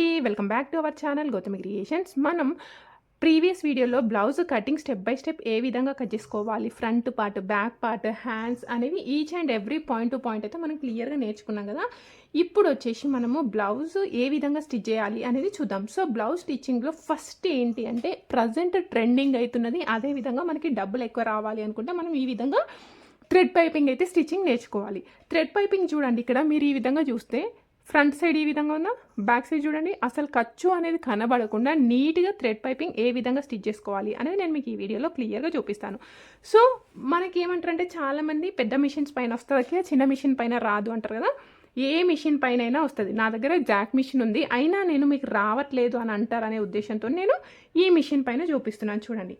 అండి. Welcome back to our channel Gautami creations. మనం previous వీడియోలో blouse cutting step by step ఏ విధంగా cut చేసుకోవాలి? Front part back part hands అనేవి each and every point to point అయితే మనం క్లియర్గా నేర్చుకున్నాం కదా. ఇప్పుడు వచ్చేసి మనము బ్లౌజ్ ఏ విధంగా స్టిచ్ చేయాలి అనేది చూద్దాం. సో బ్లౌజ్ స్టిచ్చింగ్లో ఫస్ట్ ఏంటి అంటే ప్రజెంట్ ట్రెండింగ్ అవుతున్నది అదే విధంగా మనకి డబ్బులు ఎక్కువ రావాలి అనుకుంటే మనం ఈ విధంగా థ్రెడ్ పైపింగ్ అయితే స్టిచ్చింగ్ నేర్చుకోవాలి. థ్రెడ్ పైపింగ్ చూడండి. ఇక్కడ మీరు ఈ విధంగా చూస్తే ఫ్రంట్ సైడ్ ఈ విధంగా ఉందా? బ్యాక్ సైడ్ చూడండి. అసలు ఖర్చు అనేది కనబడకుండా నీట్గా థ్రెడ్ పైపింగ్ ఏ విధంగా స్టిచ్ చేసుకోవాలి అనేది నేను మీకు ఈ వీడియోలో క్లియర్గా చూపిస్తాను. సో మనకి ఏమంటారంటే చాలామంది పెద్ద మిషన్స్ పైన వస్తుంది చిన్న మిషన్ పైన రాదు అంటారు కదా. ఏ మిషన్ పైన అయినా వస్తుంది. నా దగ్గర జాక్ మిషన్ ఉంది. అయినా నేను మీకు రావట్లేదు అని అంటారనే ఉద్దేశంతో నేను ఈ మిషన్ పైన చూపిస్తున్నాను. చూడండి.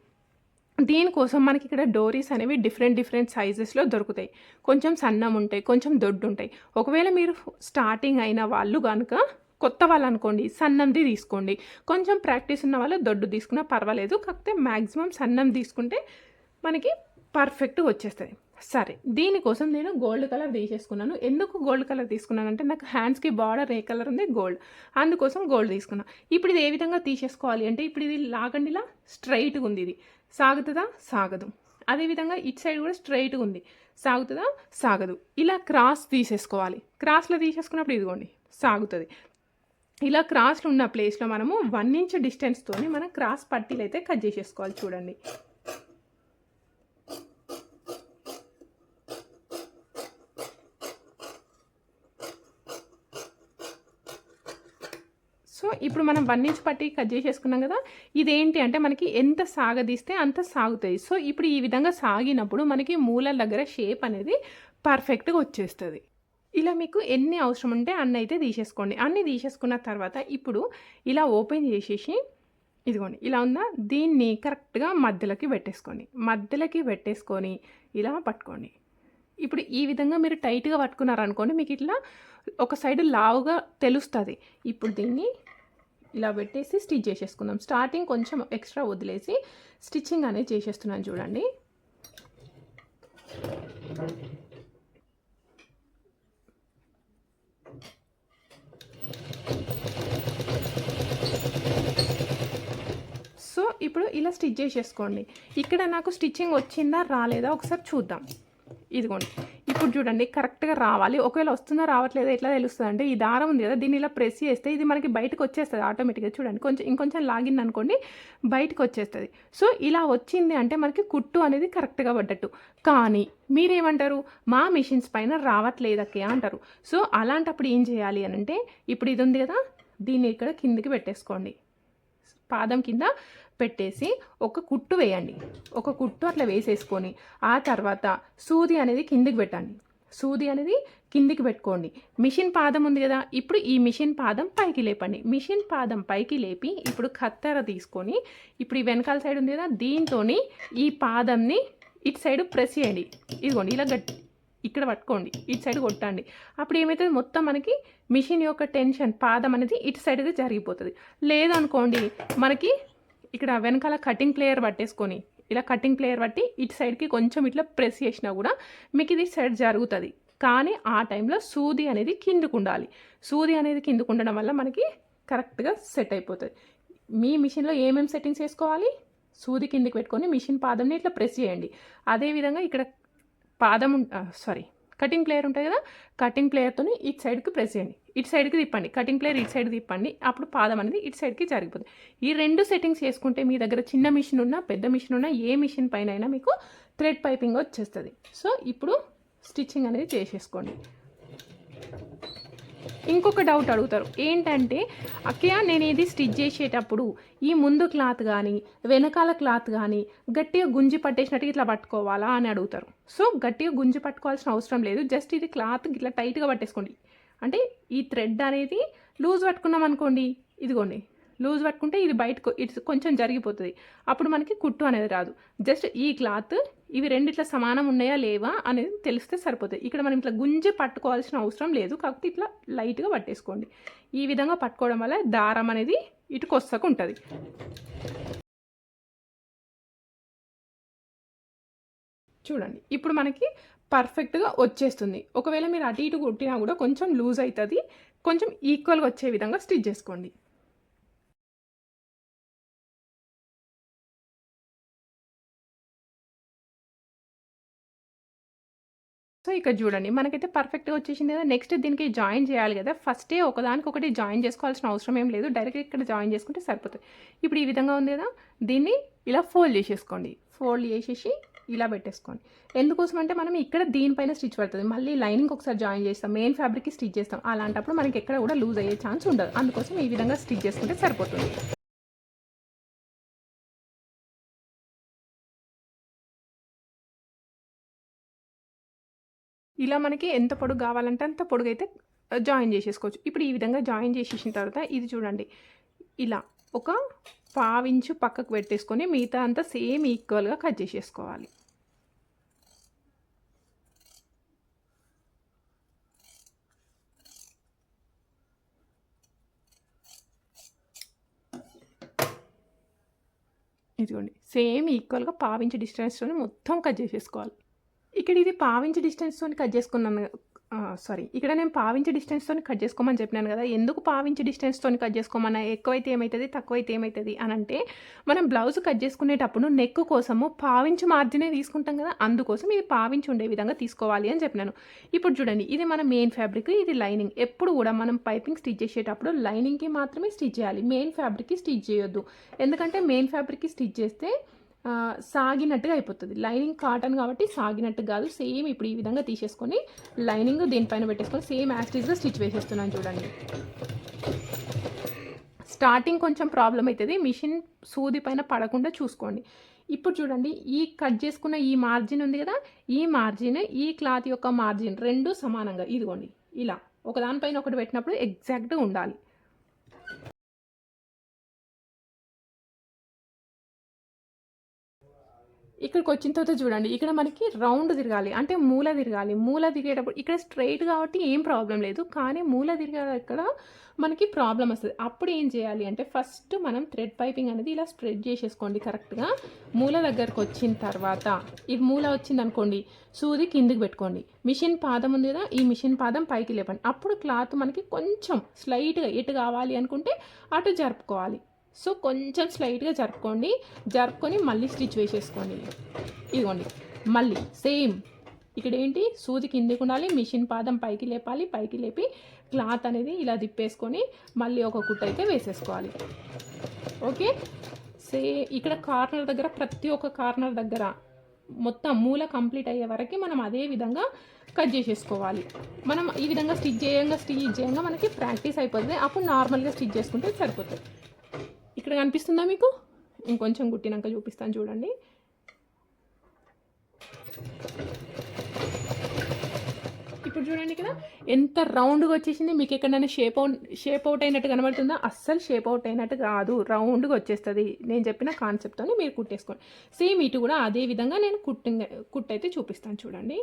దీనికోసం మనకి ఇక్కడ డోరీస్ అనేవి డిఫరెంట్ డిఫరెంట్ సైజెస్లో దొరుకుతాయి. కొంచెం సన్నం ఉంటాయి కొంచెం దొడ్డు ఉంటాయి ఒకవేళ మీరు స్టార్టింగ్ అయిన వాళ్ళు కనుక కొత్త వాళ్ళు అనుకోండి సన్నంది తీసుకోండి. కొంచెం ప్రాక్టీస్ ఉన్న వాళ్ళు దొడ్డు తీసుకున్నా పర్వాలేదు. కాకపోతే మ్యాక్సిమం సన్నం తీసుకుంటే మనకి పర్ఫెక్ట్గా వచ్చేస్తుంది. సరే దీనికోసం నేను గోల్డ్ కలర్ తీసేసుకున్నాను. ఎందుకు గోల్డ్ కలర్ తీసుకున్నానంటే నాకు హ్యాండ్స్కి బార్డర్ ఏ కలర్ ఉంది? గోల్డ్. అందుకోసం గోల్డ్ తీసుకున్నాను ఇప్పుడు ఇది ఏ విధంగా తీసేసుకోవాలి అంటే ఇప్పుడు ఇది లాగండి ఇలా స్ట్రైట్గా ఉంది ఇది. సాగుతుందా? సాగదు. అదేవిధంగా ఇటు సైడ్ కూడా స్ట్రైట్గా ఉంది. సాగుతుందా? సాగదు. ఇలా క్రాస్ తీసేసుకోవాలి. క్రాస్లో తీసేసుకున్నప్పుడు ఇదిగోండి సాగుతుంది. ఇలా క్రాస్లో ఉన్న ప్లేస్లో మనము వన్ ఇంచ్ డిస్టెన్స్తోని మనం క్రాస్ పట్టీలు అయితే కట్ చేసేసుకోవాలి చూడండి సో ఇప్పుడు మనం వన్ ఇంచ్ పట్టి కట్ చేసేసుకున్నాం కదా ఇదేంటి అంటే మనకి ఎంత సాగదీస్తే అంత సాగుతాయి. సో ఇప్పుడు ఈ విధంగా సాగినప్పుడు మనకి మూలల దగ్గర షేప్ అనేది పర్ఫెక్ట్గా వచ్చేస్తుంది. ఇలా మీకు ఎన్ని అవసరం ఉంటే అన్ని అయితే తీసేసుకోండి. అన్ని తీసేసుకున్న తర్వాత ఇప్పుడు ఇలా ఓపెన్ చేసేసి ఇదిగోండి ఇలా ఉందా? దీన్ని కరెక్ట్గా మధ్యలోకి పెట్టేసుకోండి. మధ్యలోకి పెట్టేసుకొని ఇలా పట్టుకోండి. ఇప్పుడు ఈ విధంగా మీరు టైట్గా పట్టుకున్నారనుకోండి మీకు ఇట్లా ఒక సైడ్ లావుగా తెలుస్తుంది. ఇప్పుడు దీన్ని ఇలా పెట్టేసి స్టిచ్ చేసేసుకుందాం. స్టార్టింగ్ కొంచెం ఎక్స్ట్రా వదిలేసి స్టిచ్చింగ్ అనేది చేసేస్తున్నాను చూడండి. సో ఇప్పుడు ఇలా స్టిచ్ చేసేసుకోండి. ఇక్కడ నాకు స్టిచ్చింగ్ వచ్చిందా రాలేదా? ఒకసారి చూద్దాం. ఇదిగోండి. ఇప్పుడు చూడండి కరెక్ట్గా రావాలి. ఒకవేళ వస్తుందా రావట్లేదో ఎట్లా తెలుస్తుంది అంటే ఈ దారం ఉంది కదా దీన్ని ఇలా ప్రెస్ చేస్తే ఇది మనకి బయటకు వచ్చేస్తుంది ఆటోమేటిక్గా చూడండి కొంచెం ఇంకొంచెం లాగింది అనుకోండి బయటకు వచ్చేస్తుంది. సో ఇలా వచ్చింది అంటే మనకి కుట్టు అనేది కరెక్ట్గా పడ్డట్టు. కానీ మీరేమంటారు? మా మిషన్స్ పైన రావట్లేదక్కే అంటారు. సో అలాంటప్పుడు ఏం చేయాలి అని అంటే ఇప్పుడు ఇది ఉంది కదా దీన్ని ఇక్కడ కిందికి పెట్టేసుకోండి. పాదం కింద పెట్టేసి ఒక కుట్టు వేయండి. ఒక కుట్టు అట్లా వేసేసుకొని ఆ తర్వాత సూది అనేది కిందికి పెట్టండి. సూది అనేది కిందికి పెట్టుకోండి. మిషన్ పాదం ఉంది కదా ఇప్పుడు ఈ మిషన్ పాదం పైకి లేపండి. మిషన్ పాదం పైకి లేపి ఇప్పుడు కత్తెర తీసుకొని ఇప్పుడు ఈ వెనకాల సైడ్ ఉంది కదా దీంతో ఈ పాదంని ఇటు సైడ్ ప్రెస్ చేయండి. ఇదిగోండి ఇలా గట్టి ఇక్కడ పట్టుకోండి ఇటు సైడ్ కొట్టండి. అప్పుడు ఏమవుతుంది మొత్తం మనకి మిషన్ యొక్క టెన్షన్ పాదం అనేది ఇటు సైడ్గా జరిగిపోతుంది. లేదనుకోండి మనకి ఇక్కడ వెనకాల కటింగ్ ప్లేయర్ పట్టేసుకొని ఇలా కటింగ్ ప్లేయర్ పట్టి ఇటు సైడ్కి కొంచెం ఇట్లా ప్రెస్ చేసినా కూడా మీకు ఇది సైడ్ జరుగుతుంది. కానీ ఆ టైంలో సూది అనేది కిందకు ఉండాలి. సూది అనేది కిందకు ఉండడం వల్ల మనకి కరెక్ట్గా సెట్ అయిపోతుంది. మీ మిషన్లో ఏమేమి సెట్టింగ్స్ వేసుకోవాలి? సూది కిందకి పెట్టుకొని మిషన్ పాదంని ఇట్లా ప్రెస్ చేయండి. అదేవిధంగా ఇక్కడ పాదం సారీ కటింగ్ ప్లేయర్ ఉంటుంది కదా కటింగ్ ప్లేయర్తో ఇటు సైడ్కి ప్రెస్ చేయండి. ఇటు సైడ్కి తిప్పండి. కటింగ్ ప్లేయర్ ఇటు సైడ్ తిప్పండి. అప్పుడు పాదం అనేది ఇటు సైడ్కి జరిగిపోతుంది ఈ రెండు సెట్టింగ్స్ చేసుకుంటే మీ దగ్గర చిన్న మిషన్ ఉన్నా పెద్ద మిషన్ ఉన్నా ఏ మిషన్ పైన అయినా మీకు థ్రెడ్ పైపింగ్ వచ్చేస్తుంది. సో ఇప్పుడు స్టిచ్చింగ్ అనేది చేసేసుకోండి. ఇంకొక డౌట్ అడుగుతారు. ఏంటంటే అక్కయ్య నేను ఇది స్టిచ్ చేసేటప్పుడు ఈ ముందు క్లాత్ కానీ వెనకాల క్లాత్ కానీ గట్టిగా గుంజి పట్టేసినట్టు ఇట్లా పట్టుకోవాలా అని అడుగుతారు. సో గట్టిగా గుంజి పట్టుకోవాల్సిన అవసరం లేదు. జస్ట్ ఇది క్లాత్ ఇట్లా టైట్గా పట్టేసుకోండి. అంటే ఈ థ్రెడ్ అనేది లూజ్ పట్టుకున్నాం అనుకోండి ఇదిగోండి. లూజ్ పట్టుకుంటే ఇది బయటకు ఇట్స్ కొంచెం జరిగిపోతుంది. అప్పుడు మనకి కుట్టు అనేది రాదు. జస్ట్ ఈ క్లాత్ ఇవి రెండిట్లా సమానం ఉన్నాయా లేవా అనేది తెలిస్తే సరిపోతుంది. ఇక్కడ మనం ఇట్లా గుంజి పట్టుకోవాల్సిన అవసరం లేదు. కాకపోతే ఇట్లా లైట్గా పట్టేసుకోండి. ఈ విధంగా పట్టుకోవడం వల్ల దారం అనేది ఇటు కొస్తకు ఉంటుంది. చూడండి. ఇప్పుడు మనకి పర్ఫెక్ట్గా వచ్చేస్తుంది. ఒకవేళ మీరు అటు ఇటు కుట్టినా కూడా కొంచెం లూజ్ అవుతుంది. కొంచెం ఈక్వల్గా వచ్చే విధంగా స్టిచ్ చేసుకోండి. సో ఇక్కడ చూడండి మనకైతే పర్ఫెక్ట్గా వచ్చేసింది కదా. నెక్స్ట్ దీనికి జాయిన్ చేయాలి కదా. ఫస్టే ఒకదానికి ఒకటి జాయిన్ చేసుకోవాల్సిన అవసరం ఏం లేదు. డైరెక్ట్గా ఇక్కడ జాయిన్ చేసుకుంటే సరిపోతుంది. ఇప్పుడు ఈ విధంగా ఉంది కదా. దీన్ని ఇలా ఫోల్డ్ చేసేసుకోండి. ఫోల్డ్ చేసేసి ఇలా పెట్టేసుకోండి. ఎందుకోసం అంటే మనం ఇక్కడ దీనిపైన స్టిచ్ పడుతుంది. మళ్ళీ లైనింగ్ ఒకసారి జాయిన్ చేస్తాం. మెయిన్ ఫ్యాబ్రిక్కి స్టిచ్ చేస్తాం. అలాంటప్పుడు మనకి ఎక్కడ కూడా లూజ్ అయ్యే ఛాన్స్ ఉండదు. అందుకోసం ఈ విధంగా స్టిచ్ చేసుకుంటే సరిపోతుంది. ఇలా మనకి ఎంత పొడుగు కావాలంటే అంత పొడుగు అయితే జాయిన్ చేసేసుకోవచ్చు. ఇప్పుడు ఈ విధంగా జాయిన్ చేసేసిన తర్వాత ఇది చూడండి. ఇలా ఒక పావించు పక్కకు పెట్టేసుకొని మిగతా అంతా సేమ్ ఈక్వల్గా కట్ చేసేసుకోవాలి. ఇదిగోండి. సేమ్ ఈక్వల్గా పావించి డిస్టెన్స్తో మొత్తం కట్ చేసేసుకోవాలి. ఇక్కడ ఇది పావించి డిస్టెన్స్తో కట్ చేసుకున్నాను. సారీ ఇక్కడ నేను పావించి డిస్టెన్స్తో కట్ చేసుకోమని చెప్పినాను కదా. ఎందుకు పావించి డిస్టెన్స్తో కట్ చేసుకోమన్నా? ఎక్కువైతే ఏమవుతుంది తక్కువైతే ఏమవుతుంది అని అంటే మనం బ్లౌజ్ కట్ చేసుకునేటప్పుడు నెక్ కోసము పావించి మార్జినే తీసుకుంటాం కదా. అందుకోసం ఇది పావించి ఉండే విధంగా తీసుకోవాలి అని చెప్పినాను. ఇప్పుడు చూడండి. ఇది మన మెయిన్ ఫ్యాబ్రిక్ ఇది లైనింగ్ ఎప్పుడు కూడా మనం పైపింగ్ స్టిచ్ చేసేటప్పుడు లైనింగ్కి మాత్రమే స్టిచ్ చేయాలి. మెయిన్ ఫ్యాబ్రిక్కి స్టిచ్ చేయొద్దు. ఎందుకంటే మెయిన్ ఫ్యాబ్రిక్కి స్టిచ్ చేస్తే సాగినట్టుగా అయిపోతుంది. లైనింగ్ కాటన్ కాబట్టి సాగినట్టు కాదు సేమ్ ఇప్పుడు ఈ విధంగా తీసేసుకొని లైనింగ్ దీనిపైన పెట్టేసుకొని సేమ్ యాస్టీస్గా స్టిచ్ వేసేస్తున్నాను చూడండి. స్టార్టింగ్ కొంచెం ప్రాబ్లం అవుతుంది మిషన్ సూది పైన పడకుండా చూసుకోండి. ఇప్పుడు చూడండి ఈ కట్ చేసుకున్న ఈ మార్జిన్ ఉంది కదా ఈ మార్జిన్ ఈ క్లాత్ యొక్క మార్జిన్ రెండు సమానంగా ఇదిగోండి ఇలా. ఒకదానిపైన ఒకటి పెట్టినప్పుడు ఎగ్జాక్ట్గా ఉండాలి. ఇక్కడికి వచ్చిన తర్వాత చూడండి ఇక్కడ మనకి రౌండ్ తిరగాలి అంటే మూల తిరగాలి. మూల తిరిగేటప్పుడు ఇక్కడ స్ట్రైట్ కాబట్టి ఏం ప్రాబ్లం లేదు కానీ మూల తిరిగే ఇక్కడ మనకి ప్రాబ్లం వస్తుంది. అప్పుడు ఏం చేయాలి అంటే ఫస్ట్ మనం థ్రెడ్ పైపింగ్ అనేది ఇలా స్ప్రెడ్ చేసేసుకోండి కరెక్ట్గా మూల దగ్గరకు వచ్చిన తర్వాత ఈ మూల వచ్చింది అనుకోండి సూది కిందికి పెట్టుకోండి. మిషన్ పాదం ఉంది కదా ఈ మిషన్ పాదం పైకి లేపండి. అప్పుడు క్లాత్ మనకి కొంచెం స్లైట్గా ఎటు కావాలి అనుకుంటే అటు జరుపుకోవాలి. సో కొంచెం స్లైట్గా జరుపుకోండి. జరుపుకొని మళ్ళీ స్టిచ్ వేసేసుకోండి. ఇదిగోండి. మళ్ళీ సేమ్ ఇక్కడ ఏంటి? సూది కిందికి ఉండాలి మిషన్ పాదం పైకి లేపాలి పైకి లేపి క్లాత్ అనేది ఇలా తిప్పేసుకొని మళ్ళీ ఒక కుట్ట అయితే వేసేసుకోవాలి. ఓకే? సే ఇక్కడ కార్నర్ దగ్గర ప్రతి ఒక్క కార్నర్ దగ్గర మొత్తం మూల కంప్లీట్ అయ్యే వరకు మనం అదే విధంగా కట్ చేసేసుకోవాలి. మనం ఈ విధంగా స్టిచ్ చేయంగా స్టిచ్ చేయంగా మనకి ప్రాక్టీస్ అయిపోతుంది. అప్పుడు నార్మల్గా స్టిచ్ చేసుకుంటే సరిపోతుంది. ఇక్కడ కనిపిస్తుందా మీకు? ఇంకొంచెం కుట్టినాక చూపిస్తాను చూడండి. ఇప్పుడు చూడండి ఇక్కడ ఎంత రౌండ్గా వచ్చేసింది. మీకు ఎక్కడైనా షేప్ అవుట్ షేప్ అవుట్ అయినట్టు కనబడుతుందా? అస్సలు షేప్ అవుట్ అయినట్టు కాదు. రౌండ్గా వచ్చేస్తుంది. నేను చెప్పిన కాన్సెప్ట్తోని మీరు కుట్టేసుకోండి. సేమ్ ఇటు కూడా అదే విధంగా నేను కుట్టి కుట్టయితే చూపిస్తాను చూడండి.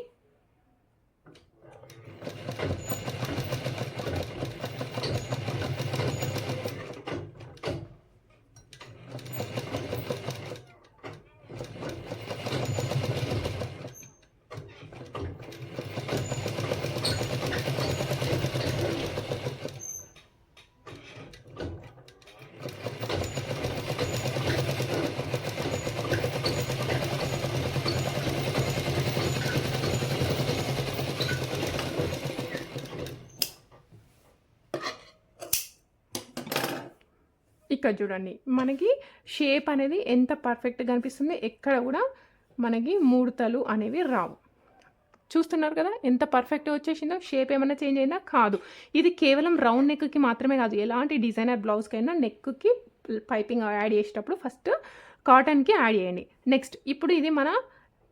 ఇక్కడ చూడండి. మనకి షేప్ అనేది ఎంత పర్ఫెక్ట్గా కనిపిస్తుంది ఎక్కడ కూడా మనకి ముడతలు అనేవి రావు. చూస్తున్నారు కదా? ఎంత పర్ఫెక్ట్గా వచ్చేసిందో షేప్ ఏమైనా చేంజ్ అయినా కాదు. ఇది కేవలం రౌండ్ నెక్కి మాత్రమే కాదు ఎలాంటి డిజైనర్ బ్లౌజ్కైనా నెక్కి పైపింగ్ యాడ్ చేసేటప్పుడు ఫస్ట్ కాటన్కి యాడ్ చేయండి. నెక్స్ట్ ఇప్పుడు ఇది మన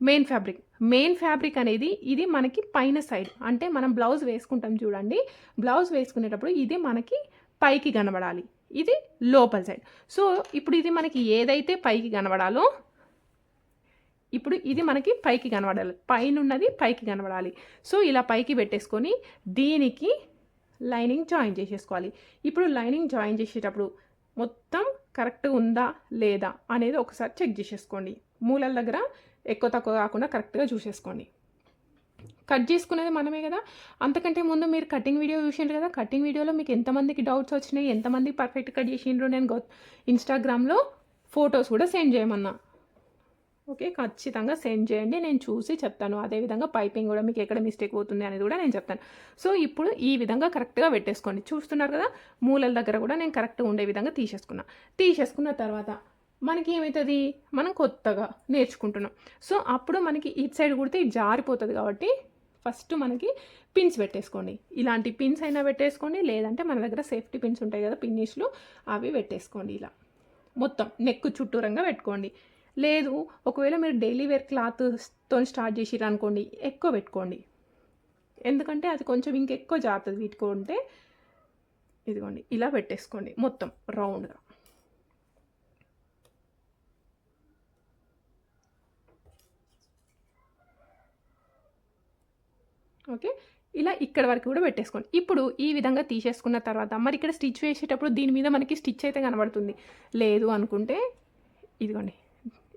మెయిన్ ఫ్యాబ్రిక్ మెయిన్ ఫ్యాబ్రిక్ అనేది ఇది మనకి పైన సైడ్ అంటే మనం బ్లౌజ్ వేసుకుంటాం చూడండి. బ్లౌజ్ వేసుకునేటప్పుడు ఇది మనకి పైకి కనబడాలి. ఇది లోపల సైడ్ సో ఇప్పుడు ఇది మనకి ఏదైతే పైకి కనబడాలో ఇప్పుడు ఇది మనకి పైకి కనబడాలి. పైనున్నది పైకి కనబడాలి. సో ఇలా పైకి పెట్టేసుకొని దీనికి లైనింగ్ జాయిన్ చేసేసుకోవాలి. ఇప్పుడు లైనింగ్ జాయిన్ చేసేటప్పుడు మొత్తం కరెక్ట్ ఉందా లేదా అనేది ఒకసారి చెక్ చేసేసుకోండి. మూలల దగ్గర ఎక్కువ తక్కువ కాకుండా కరెక్ట్గా చూసేసుకోండి. కట్ చేసుకునేది మనమే కదా. అంతకంటే ముందు మీరు కటింగ్ వీడియో చూసిండ్రు కదా. కటింగ్ వీడియోలో మీకు ఎంతమందికి డౌట్స్ వచ్చినాయి ఎంతమంది పర్ఫెక్ట్ కట్ చేసిండ్రు నేను గౌ ఇన్స్టాగ్రామ్లో ఫొటోస్ కూడా సెండ్ చేయమన్నా. ఓకే ఖచ్చితంగా సెండ్ చేయండి. నేను చూసి చెప్తాను. అదేవిధంగా పైపింగ్ కూడా మీకు ఎక్కడ మిస్టేక్ అవుతుంది అనేది కూడా నేను చెప్తాను. సో ఇప్పుడు ఈ విధంగా కరెక్ట్గా పెట్టేసుకోండి. చూస్తున్నారు కదా మూలల దగ్గర కూడా నేను కరెక్ట్గా ఉండే విధంగా తీసేసుకున్నా. తీసేసుకున్న తర్వాత మనకి ఏమవుతుంది మనం కొత్తగా నేర్చుకుంటున్నాం. సో అప్పుడు మనకి ఇటు సైడ్ కుడితే జారిపోతుంది కాబట్టి ఫస్ట్ మనకి పిన్స్ పెట్టేసుకోండి. ఇలాంటి పిన్స్ అయినా పెట్టేసుకోండి లేదంటే మన దగ్గర సేఫ్టీ పిన్స్ ఉంటాయి కదా పిన్నీస్లు అవి పెట్టేసుకోండి ఇలా. మొత్తం నెక్ చుట్టూరంగా పెట్టుకోండి. లేదు ఒకవేళ మీరు డైలీ వేర్ క్లాత్తో స్టార్ట్ చేసిర్రు అనుకోండి ఎక్కువ పెట్టుకోండి. ఎందుకంటే అది కొంచెం ఇంకెక్కువ జాగ్రత్త వీటికి ఉంటే ఇదిగోండి ఇలా పెట్టేసుకోండి మొత్తం రౌండ్గా ఓకే? ఇలా ఇక్కడ వరకు కూడా పెట్టేసుకోండి. ఇప్పుడు ఈ విధంగా తీసేసుకున్న తర్వాత మరి ఇక్కడ స్టిచ్ వేసేటప్పుడు దీని మీద మనకి స్టిచ్ అయితే కనబడుతుంది. లేదు అనుకుంటే ఇదిగోండి.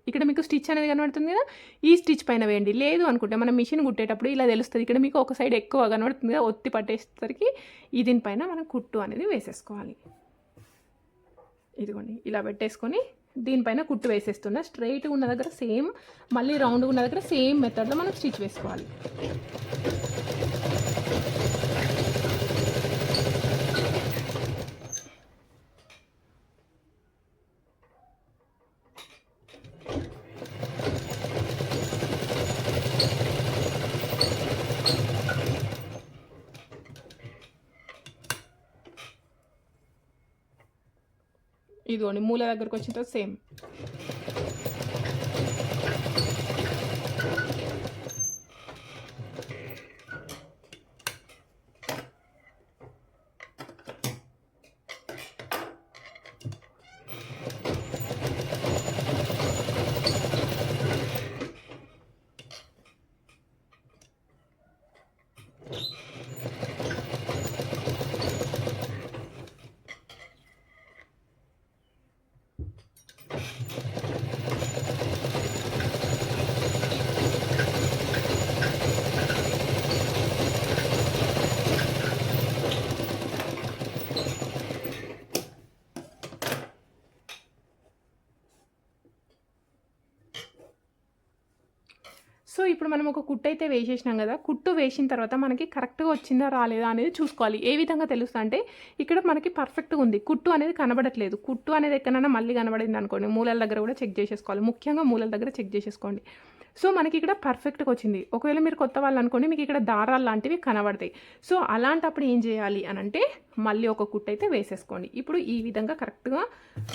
ఇక్కడ మీకు స్టిచ్ అనేది కనబడుతుంది కదా? ఈ స్టిచ్ పైన వేయండి. లేదు అనుకుంటే మనం మిషన్ కుట్టేటప్పుడు ఇలా తెలుస్తుంది. ఇక్కడ మీకు ఒక సైడ్ ఎక్కువ కనబడుతుంది కదా? ఒత్తి పట్టేసరికి ఈ దీనిపైన మనం కుట్టు అనేది వేసేసుకోవాలి. ఇదిగోండి. ఇలా పెట్టేసుకొని దీనిపైన కుట్టు వేసేస్తున్నా. స్ట్రైట్ ఉన్న దగ్గర సేమ్ మళ్ళీ రౌండ్ ఉన్న దగ్గర సేమ్ మెథడ్లో మనం స్టిచ్ వేసుకోవాలి. ఇదిగోండి మూల దగ్గరకు వచ్చిన తర్వాత సేమ్ సో ఇప్పుడు మనం ఒక కుట్టు అయితే వేసేసినాం కదా కుట్టు వేసిన తర్వాత మనకి కరెక్ట్గా వచ్చిందా రాలేదా అనేది చూసుకోవాలి. ఏ విధంగా తెలుస్తా అంటే ఇక్కడ మనకి పర్ఫెక్ట్గా ఉంది. కుట్టు అనేది కనబడట్లేదు. కుట్టు అనేది ఎక్కడైనా మళ్ళీ కనబడింది అనుకోండి మూలల దగ్గర కూడా చెక్ చేసేసుకోవాలి. ముఖ్యంగా మూలల దగ్గర చెక్ చేసేసుకోండి. సో మనకి ఇక్కడ పర్ఫెక్ట్గా వచ్చింది. ఒకవేళ మీరు కొత్త వాళ్ళు అనుకోండి మీకు ఇక్కడ దారాలు లాంటివి కనబడతాయి. సో అలాంటప్పుడు ఏం చేయాలి అని అంటే మళ్ళీ ఒక కుట్టు అయితే వేసేసుకోండి. ఇప్పుడు ఈ విధంగా కరెక్ట్గా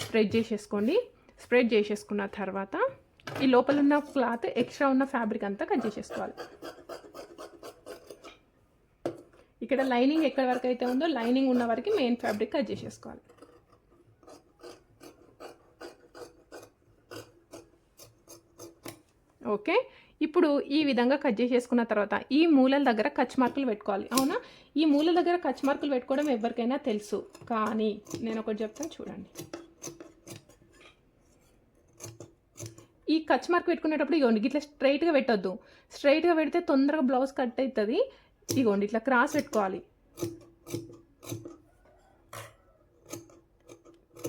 స్ప్రెడ్ చేసేసుకోండి. స్ప్రెడ్ చేసేసుకున్న తర్వాత ఈ లోపల ఉన్న క్లాత్ ఎక్స్ట్రా ఉన్న ఫ్యాబ్రిక్ అంతా కట్ చేసేసుకోవాలి. ఇక్కడ లైనింగ్ ఎక్కడి వరకు అయితే ఉందో లైనింగ్ ఉన్న వరకు మెయిన్ ఫ్యాబ్రిక్ కట్ చేసేసుకోవాలి. ఓకే? ఇప్పుడు ఈ విధంగా కట్ చేసేసుకున్న తర్వాత ఈ మూలల దగ్గర కచ్ మార్కులు పెట్టుకోవాలి. అవునా? ఈ మూలల దగ్గర కచ్ మార్కులు పెట్టుకోవడం ఎవరికైనా తెలుసు. కానీ నేను ఒకటి చెప్తాను చూడండి. ఈ కచ్ మార్క్ పెట్టుకునేటప్పుడు ఇగోండి ఇట్లా స్ట్రైట్గా పెట్టొద్దు. స్ట్రైట్గా పెడితే తొందరగా బ్లౌజ్ కట్ అవుతుంది ఇగోండి ఇట్లా క్రాస్ పెట్టుకోవాలి.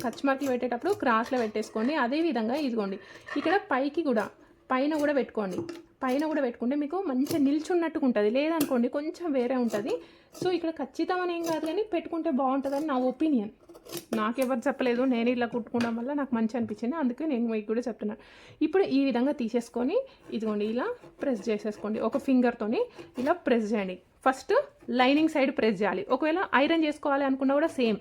కచ్ మార్కులు పెట్టేటప్పుడు క్రాస్లో పెట్టేసుకోండి. అదేవిధంగా ఇదిగోండి ఇక్కడ పైకి కూడా పైన కూడా పెట్టుకోండి. పైన కూడా పెట్టుకుంటే మీకు మంచిగా నిల్చున్నట్టుగా ఉంటుంది లేదనుకోండి కొంచెం వేరే ఉంటుంది. సో ఇక్కడ ఖచ్చితమని ఏం కాదు కానీ పెట్టుకుంటే బాగుంటుందని నా ఒపీనియన్. నాకెవరు చెప్పలేదు. నేను ఇలా కుట్టుకోవడం వల్ల నాకు మంచి అనిపించింది. అందుకే నేను మీకు కూడా చెప్తున్నాను ఇప్పుడు ఈ విధంగా తీసేసుకొని ఇదిగోండి ఇలా ప్రెస్ చేసేసుకోండి. ఒక ఫింగర్తోని ఇలా ప్రెస్ చేయండి. ఫస్ట్ లైనింగ్ సైడ్ ప్రెస్ చేయాలి. ఒకవేళ ఐరన్ చేసుకోవాలి అనుకున్నా కూడా సేమ్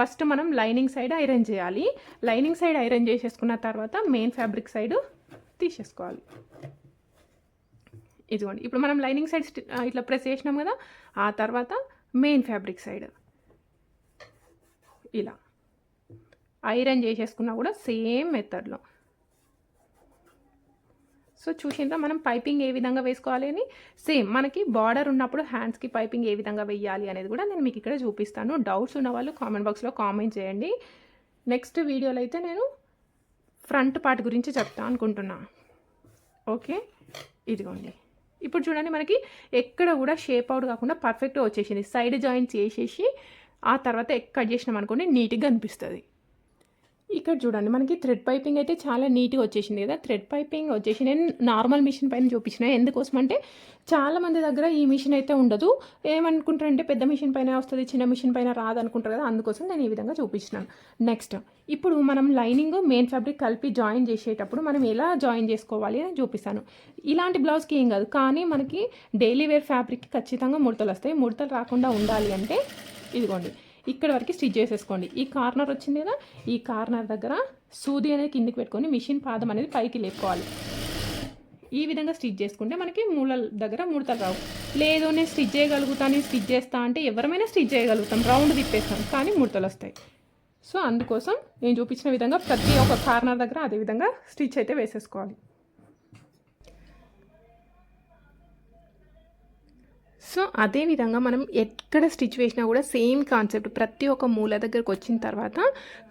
ఫస్ట్ మనం లైనింగ్ సైడ్ ఐరన్ చేయాలి. లైనింగ్ సైడ్ ఐరన్ చేసేసుకున్న తర్వాత మెయిన్ ఫ్యాబ్రిక్ సైడ్ తీసేసుకోవాలి. ఇదిగోండి ఇప్పుడు మనం లైనింగ్ సైడ్ స్టి- ఇట్లా ప్రెస్ చేసినాం కదా ఆ తర్వాత మెయిన్ ఫ్యాబ్రిక్ సైడ్ ఇలా. ఐరన్ చేసేసుకున్నా కూడా సేమ్ మెథడ్లో. సో చూసిందా మనం పైపింగ్ ఏ విధంగా వేసుకోవాలి అని? సేమ్ మనకి బార్డర్ ఉన్నప్పుడు హ్యాండ్స్కి పైపింగ్ ఏ విధంగా వేయాలి అనేది కూడా నేను మీకు ఇక్కడ చూపిస్తాను. డౌట్స్ ఉన్న వాళ్ళు కామెంట్ బాక్స్లో కామెంట్ చేయండి. నెక్స్ట్ వీడియోలో అయితే నేను ఫ్రంట్ పార్ట్ గురించి చెప్తా అనుకుంటున్నా. ఓకే? ఇదిగోండి. ఇప్పుడు చూడండి మనకి ఎక్కడ కూడా షేప్ అవుట్ కాకుండా పర్ఫెక్ట్గా వచ్చేసింది. సైడ్ జాయింట్స్ వేసేసి ఆ తర్వాత కట్ చేసినాం అనుకోండి నీట్గా అనిపిస్తుంది ఇక్కడ చూడండి మనకి థ్రెడ్ పైపింగ్ అయితే చాలా నీట్గా వచ్చేసింది కదా. థ్రెడ్ పైపింగ్ వచ్చేసి నేను నార్మల్ మిషన్ పైన చూపించిన. ఎందుకోసం అంటే చాలా మంది దగ్గర ఈ మిషన్ అయితే ఉండదు. ఏమనుకుంటారంటే పెద్ద మిషన్ పైన వస్తుంది చిన్న మిషన్ పైన రాదు అనుకుంటారు కదా. అందుకోసం నేను ఈ విధంగా చూపించినాను నెక్స్ట్ ఇప్పుడు మనం లైనింగ్ మెయిన్ ఫ్యాబ్రిక్ కలిపి జాయిన్ చేసేటప్పుడు మనం ఎలా జాయిన్ చేసుకోవాలి అని చూపిస్తాను. ఇలాంటి బ్లౌజ్కి ఏం కాదు. కానీ మనకి డైలీ వేర్ ఫ్యాబ్రిక్కి ఖచ్చితంగా ముడతలు వస్తాయి. ముడతలు రాకుండా ఉండాలి అంటే ఇదిగోండి ఇక్కడ వరకు స్టిచ్ చేసేసుకోండి. ఈ కార్నర్ వచ్చింది కదా ఈ కార్నర్ దగ్గర సూది అనేది కిందికి పెట్టుకొని మిషన్ పాదం అనేది పైకి లేపుకోవాలి. ఈ విధంగా స్టిచ్ చేసుకుంటే మనకి మూల దగ్గర ముడతలు రావు. లేదు నేను స్టిచ్ చేయగలుగుతాను స్టిచ్ చేస్తా అంటే ఎవరమైనా స్టిచ్ చేయగలుగుతాం రౌండ్ తిప్పేస్తాం కానీ ముడతలు వస్తాయి. సో అందుకోసం నేను చూపించిన విధంగా ప్రతి ఒక్క కార్నర్ దగ్గర అదే విధంగా స్టిచ్ అయితే వేసేసుకోవాలి. సో అదే విధంగా మనం ఎక్కడ స్టిచ్ వేసినా కూడా సేమ్ కాన్సెప్ట్ ప్రతి ఒక్క మూల దగ్గరకు వచ్చిన తర్వాత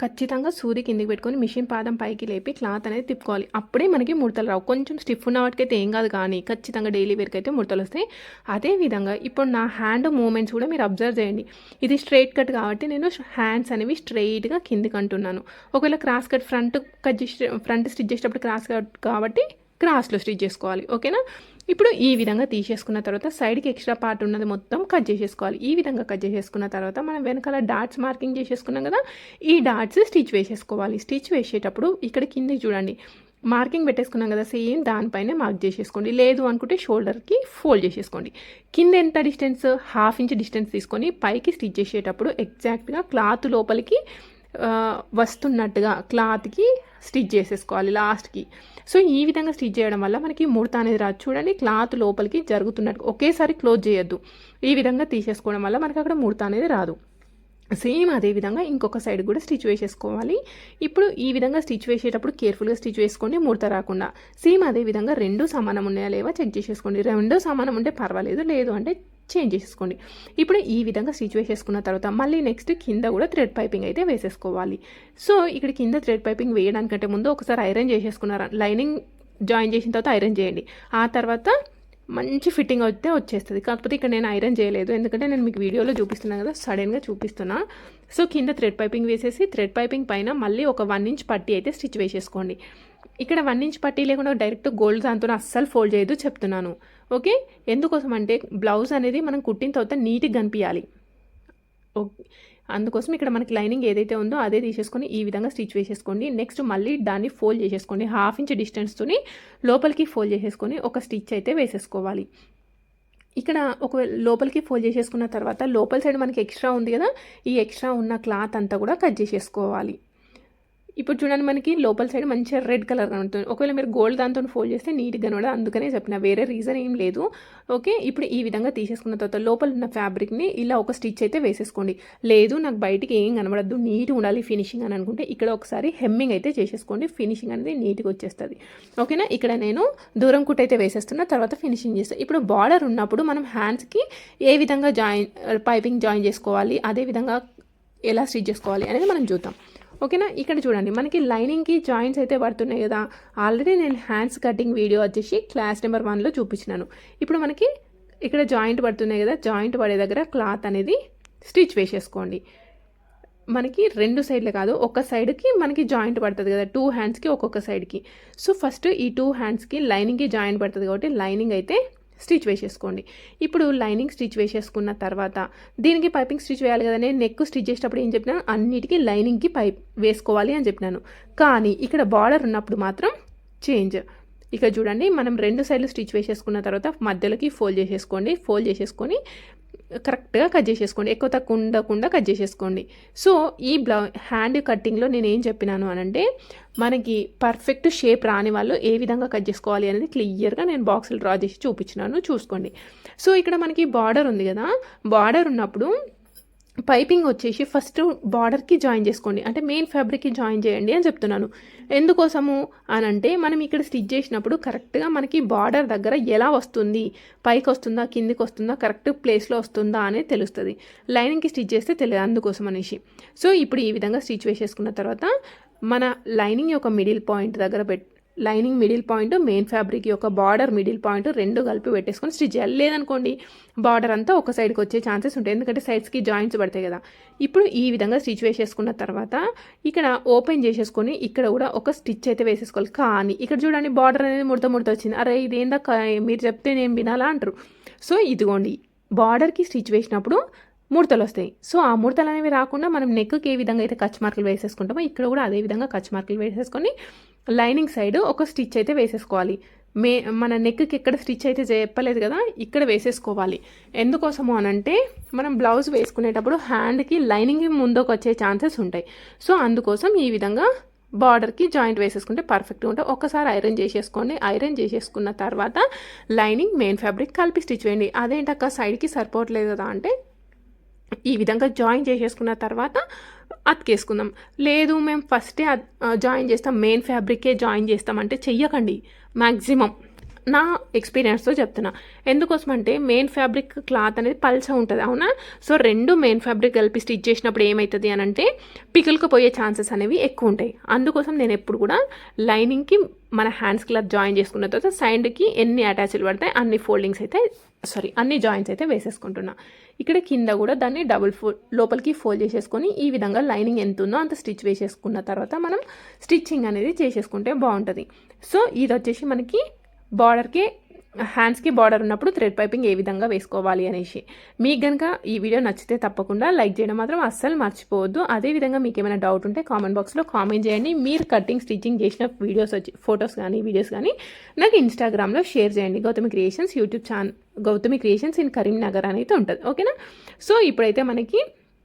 ఖచ్చితంగా సూది కిందికి పెట్టుకొని మిషన్ పాదం పైకి లేపి క్లాత్ అనేది తిప్పుకోవాలి. అప్పుడే మనకి ముడతలు రావు. కొంచెం స్టిఫ్ ఉన్న వాటికైతే ఏం కాదు కానీ ఖచ్చితంగా డైలీ వేర్కి అయితే ముడతలు వస్తాయి. అదే విధంగా ఇప్పుడు నా హ్యాండ్ మూమెంట్స్ కూడా మీరు అబ్జర్వ్ చేయండి. ఇది స్ట్రైట్ కట్ కాబట్టి నేను హ్యాండ్స్ అనేవి స్ట్రైట్గా కిందికి అంటున్నాను. ఒకవేళ cross cut front cut front stitch చేసేటప్పుడు క్రాస్ కట్ కాబట్టి క్రాస్లో స్టిచ్ చేసుకోవాలి. ఓకేనా? ఇప్పుడు ఈ విధంగా తీసేసుకున్న తర్వాత సైడ్కి ఎక్స్ట్రా పార్ట్ ఉన్నది మొత్తం కట్ చేసేసుకోవాలి. ఈ విధంగా కట్ చేసేసుకున్న తర్వాత మనం వెనకాల డాట్స్ మార్కింగ్ చేసేసుకున్నాం కదా ఈ డాట్స్ స్టిచ్ వేసేసుకోవాలి. స్టిచ్ వేసేటప్పుడు ఇక్కడ కింద చూడండి మార్కింగ్ పెట్టేసుకున్నాం కదా సేమ్ దానిపైనే మార్క్ చేసేసుకోండి. లేదు అనుకుంటే షోల్డర్కి ఫోల్డ్ చేసేసుకోండి. కింద ఎంత డిస్టెన్స్? హాఫ్ ఇంచ్ డిస్టెన్స్ తీసుకొని పైకి స్టిచ్ చేసేటప్పుడు ఎగ్జాక్ట్గా క్లాత్ లోపలికి వస్తున్నట్టుగా క్లాత్కి స్టిచ్ చేసేసుకోవాలి లాస్ట్కి. సో ఈ విధంగా స్టిచ్ చేయడం వల్ల మనకి ముడత అనేది రాదు. చూడండి క్లాత్ లోపలికి జరుగుతున్నట్టు ఒకేసారి క్లోజ్ చేయొద్దు. ఈ విధంగా తీసేసుకోవడం వల్ల మనకి అక్కడ ముడత అనేది రాదు. సేమ్ అదే విధంగా ఇంకొక సైడ్ కూడా స్టిచ్ వేసేసుకోవాలి. ఇప్పుడు ఈ విధంగా స్టిచ్ వేసేటప్పుడు కేర్ఫుల్గా స్టిచ్ వేసుకోండి ముడత రాకుండా. సేమ్ అదే విధంగా రెండు సమానం ఉన్నాయా లేవా చెక్ చేసేసుకోండి. రెండు సమానం ఉంటే పర్వాలేదు లేదు అంటే చేంజ్ చేసేసుకోండి ఇప్పుడు ఈ విధంగా స్టిచ్ వేసేసుకున్న తర్వాత మళ్ళీ నెక్స్ట్ కింద కూడా థ్రెడ్ పైపింగ్ అయితే వేసేసుకోవాలి. సో ఇక్కడ కింద థ్రెడ్ పైపింగ్ వేయడానికంటే ముందు ఒకసారి ఐరన్ చేసేసుకున్నారా లైనింగ్ జాయిన్ చేసిన తర్వాత ఐరన్ చేయండి. ఆ తర్వాత మంచి ఫిట్టింగ్ అయితే వచ్చేస్తుంది. కాకపోతే ఇక్కడ నేను ఐరన్ చేయలేదు. ఎందుకంటే నేను మీకు వీడియోలో చూపిస్తున్నాను కదా సడన్గా చూపిస్తున్నా. సో కింద థ్రెడ్ పైపింగ్ వేసేసి థ్రెడ్ పైపింగ్ పైన మళ్ళీ ఒక వన్ ఇంచ్ పట్టి అయితే స్టిచ్ వేసేసుకోండి. ఇక్కడ వన్ ఇంచ్ పట్టి లేకుండా డైరెక్ట్ గోల్డ్ దాంతో అస్సలు ఫోల్డ్ చేయదు చెప్తున్నాను. ఓకే? ఎందుకోసం అంటే బ్లౌజ్ అనేది మనం కుట్టిన తర్వాత నీట్గా కనిపించాలి. ఓకే. అందుకోసం ఇక్కడ మనకి లైనింగ్ ఏదైతే ఉందో అదే తీసేసుకొని ఈ విధంగా స్టిచ్ వేసేసుకోండి. నెక్స్ట్ మళ్ళీ దాన్ని ఫోల్డ్ చేసేసుకోండి. హాఫ్ ఇంచ్ డిస్టెన్స్తోని లోపలికి ఫోల్డ్ చేసేసుకొని ఒక స్టిచ్ అయితే వేసేసుకోవాలి. ఇక్కడ ఒకవేళ లోపలికి ఫోల్డ్ చేసేసుకున్న తర్వాత లోపల సైడ్ మనకి ఎక్స్ట్రా ఉంది కదా? ఈ ఎక్స్ట్రా ఉన్న క్లాత్ అంతా కూడా కట్ చేసేసుకోవాలి. ఇప్పుడు చూడండి మనకి లోపల సైడ్ మంచిగా రెడ్ కలర్ కనబడుతుంది. ఒకవేళ మీరు గోల్డ్ దాంతో ఫోల్డ్ చేస్తే నీట్గా కనబడదు. అందుకనే చెప్పిన వేరే రీజన్ ఏం లేదు. ఓకే ఇప్పుడు ఈ విధంగా తీసేసుకున్న తర్వాత లోపల ఉన్న ఫ్యాబ్రిక్ని ఇలా ఒక స్టిచ్ అయితే వేసేసుకోండి. లేదు నాకు బయటికి ఏం కనబడద్దు. నీట్గా ఉండాలి ఫినిషింగ్ అని అనుకుంటే ఇక్కడ ఒకసారి హెమ్మింగ్ అయితే చేసేసుకోండి. ఫినిషింగ్ అనేది నీట్గా వచ్చేస్తుంది. ఓకేనా? ఇక్కడ నేను దూరం కుట్ అయితే వేసేస్తున్నా. తర్వాత ఫినిషింగ్ చేస్తాను ఇప్పుడు బార్డర్ ఉన్నప్పుడు మనం హ్యాండ్స్కి ఏ విధంగా జాయిన్ పైపింగ్ జాయిన్ చేసుకోవాలి అదే విధంగా ఎలా స్టిచ్ చేసుకోవాలి అనేది మనం చూద్దాం. ఓకేనా? ఇక్కడ చూడండి మనకి లైనింగ్కి జాయింట్స్ అయితే పడుతున్నాయి కదా. ఆల్రెడీ నేను హ్యాండ్స్ కటింగ్ వీడియో వచ్చేసి క్లాస్ నెంబర్ వన్లో చూపించినాను. ఇప్పుడు మనకి ఇక్కడ జాయింట్ పడుతున్నాయి కదా జాయింట్ పడే దగ్గర క్లాత్ అనేది స్టిచ్ వేసేసుకోండి. మనకి రెండు సైడ్లు కాదు ఒక సైడ్కి మనకి జాయింట్ పడుతుంది కదా టూ హ్యాండ్స్కి ఒక్కొక్క సైడ్కి సో ఫస్ట్ ఈ టూ హ్యాండ్స్కి లైనింగ్కి జాయింట్ పడుతుంది కాబట్టి లైనింగ్ అయితే స్టిచ్ వేసేసుకోండి. ఇప్పుడు లైనింగ్ స్టిచ్ వేసేసుకున్న తర్వాత దీనికి పైపింగ్ స్టిచ్ వేయాలి కదా నేను నెక్ స్టిచ్ చేసేటప్పుడు ఏం చెప్పినాను? అన్నిటికీ లైనింగ్కి పైప్ వేసుకోవాలి అని చెప్పినాను. కానీ ఇక్కడ బార్డర్ ఉన్నప్పుడు మాత్రం చేంజ్. ఇక చూడండి మనం రెండు సైడ్లు స్టిచ్ వేసేసుకున్న తర్వాత మధ్యలోకి ఫోల్డ్ చేసేసుకోండి. ఫోల్డ్ చేసేసుకొని కరెక్ట్గా కట్ చేసేసుకోండి. ఎక్కువ తక్కువ ఉండకుండా కట్ చేసేసుకోండి. సో ఈ బ్లౌ హ్యాండ్ కట్టింగ్లో నేను ఏం చెప్పినాను అనంటే మనకి పర్ఫెక్ట్ షేప్ రాని వాళ్ళు ఏ విధంగా కట్ చేసుకోవాలి అనేది క్లియర్గా నేను బాక్సులు డ్రా చేసి చూపించినాను. చూసుకోండి. సో ఇక్కడ మనకి బార్డర్ ఉంది కదా? బార్డర్ ఉన్నప్పుడు పైపింగ్ వచ్చేసి ఫస్ట్ బార్డర్కి జాయిన్ చేసుకోండి. అంటే మెయిన్ ఫ్యాబ్రిక్కి జాయిన్ చేయండి అని చెప్తున్నాను. ఎందుకోసము అని అంటే మనం ఇక్కడ స్టిచ్ చేసినప్పుడు కరెక్ట్గా మనకి బార్డర్ దగ్గర ఎలా వస్తుంది పైకి వస్తుందా కిందికి వస్తుందా కరెక్ట్ ప్లేస్లో వస్తుందా అనేది తెలుస్తుంది. లైనింగ్కి స్టిచ్ చేస్తే తెలియదు అందుకోసం అనేసి. సో ఇప్పుడు ఈ విధంగా స్టిచ్ వేసేసుకున్న తర్వాత మన లైనింగ్ యొక్క మిడిల్ పాయింట్ దగ్గర పెట్ lining middle point main fabric యొక్క బార్డర్ మిడిల్ పాయింట్ రెండు కలిపి పెట్టేసుకొని స్టిచ్ చేయాలి. లేదనుకోండి బార్డర్ అంతా ఒక సైడ్కి వచ్చే ఛాన్సెస్ ఉంటాయి. ఎందుకంటే సైడ్స్కి జాయింట్స్ పడతాయి కదా. ఇప్పుడు ఈ విధంగా స్టిచ్ వేసేసుకున్న తర్వాత ఇక్కడ ఓపెన్ చేసేసుకొని ఇక్కడ కూడా ఒక స్టిచ్ అయితే వేసేసుకోవాలి. కానీ ఇక్కడ చూడండి బార్డర్ అనేది ముడత ముడత వచ్చింది. అరే ఇదేందా మీరు చెప్తే నేను వినాలా అంటారు. సో ఇదిగోండి బార్డర్కి స్టిచ్ వేసినప్పుడు ముడతలు వస్తాయి. సో ఆ ముడతలు అనేవి రాకుండా మనం నెక్కి ఏ విధంగా అయితే కచ్ మార్కులు వేసేసుకుంటామో ఇక్కడ కూడా అదే విధంగా కచ్ మార్కులు వేసేసుకొని లైనింగ్ సైడ్ ఒక స్టిచ్ అయితే వేసేసుకోవాలి. మే మన నెక్కి ఎక్కడ స్టిచ్ అయితే చెప్పలేదు కదా ఇక్కడ వేసేసుకోవాలి. ఎందుకోసము అనంటే మనం బ్లౌజ్ వేసుకునేటప్పుడు హ్యాండ్కి లైనింగ్ ముందుకు వచ్చే ఛాన్సెస్ ఉంటాయి. సో అందుకోసం ఈ విధంగా బార్డర్కి జాయింట్ వేసేసుకుంటే పర్ఫెక్ట్గా ఉంటుంది ఒకసారి ఐరన్ చేసేసుకోండి. ఐరన్ చేసేసుకున్న తర్వాత లైనింగ్ మెయిన్ ఫ్యాబ్రిక్ కలిపి స్టిచ్ వేయండి. అదేంటక్క సైడ్కి సరిపోవట్లేదు కదా అంటే ఈ విధంగా జాయిన్ చేసేసుకున్న తర్వాత అతికేసుకుందాం. లేదు మేము ఫస్టే జాయిన్ చేస్తాం. మెయిన్ ఫ్యాబ్రికే జాయిన్ చేస్తామంటే చెయ్యకండి. మ్యాక్సిమం నా ఎక్స్పీరియన్స్తో చెప్తున్నా. ఎందుకోసం అంటే మెయిన్ ఫ్యాబ్రిక్ క్లాత్ అనేది పల్చ ఉంటుంది అవునా? సో రెండు మెయిన్ ఫ్యాబ్రిక్ కలిపి స్టిచ్ చేసినప్పుడు ఏమవుతుంది అని అంటే పికిల్కి పోయే ఛాన్సెస్ అనేవి ఎక్కువ ఉంటాయి. అందుకోసం నేను ఎప్పుడు కూడా లైనింగ్కి మన హ్యాండ్స్ క్లాత్ జాయిన్ చేసుకున్న తర్వాత సైడ్కి ఎన్ని అటాచ్లు పడతాయి అన్ని ఫోల్డింగ్స్ అయితే సారీ అన్ని జాయింట్స్ అయితే వేసేసుకుంటున్నా. ఇక్కడ కింద కూడా దాన్ని డబుల్ ఫోల్ లోపలికి ఫోల్డ్ చేసేసుకొని ఈ విధంగా లైనింగ్ ఎంత ఉందో అంత స్టిచ్ వేసేసుకున్న తర్వాత మనం స్టిచ్చింగ్ అనేది చేసేసుకుంటే బాగుంటుంది. సో ఇది వచ్చేసి మనకి బార్డర్కి హ్యాండ్స్కి బార్డర్ ఉన్నప్పుడు థ్రెడ్ పైపింగ్ ఏ విధంగా వేసుకోవాలి అనేసి. మీకు కనుక ఈ వీడియో నచ్చితే తప్పకుండా లైక్ చేయడం మాత్రం అస్సలు మర్చిపోవద్దు. అదేవిధంగా మీకు ఏమైనా డౌట్ ఉంటే కామెంట్ బాక్స్లో కామెంట్ చేయండి. మీరు కటింగ్ స్టిచ్చింగ్ చేసిన వీడియోస్ వచ్చి ఫొటోస్ కానీ వీడియోస్ కానీ నాకు ఇన్స్టాగ్రామ్లో షేర్ చేయండి. Gautami creations YouTube channel Gautami creations in Karimnagar అనేది ఉంటుంది. ఓకేనా సో ఇప్పుడైతే మనకి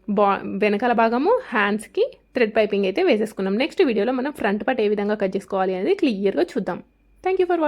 బా వెనకాల భాగము హ్యాండ్స్కి థ్రెడ్ పైపింగ్ అయితే వేసేసుకున్నాం. నెక్స్ట్ వీడియోలో మనం ఫ్రంట్ పార్ట్ ఏ విధంగా కట్ చేసుకోవాలి అనేది క్లియర్గా చూద్దాం. Thank you for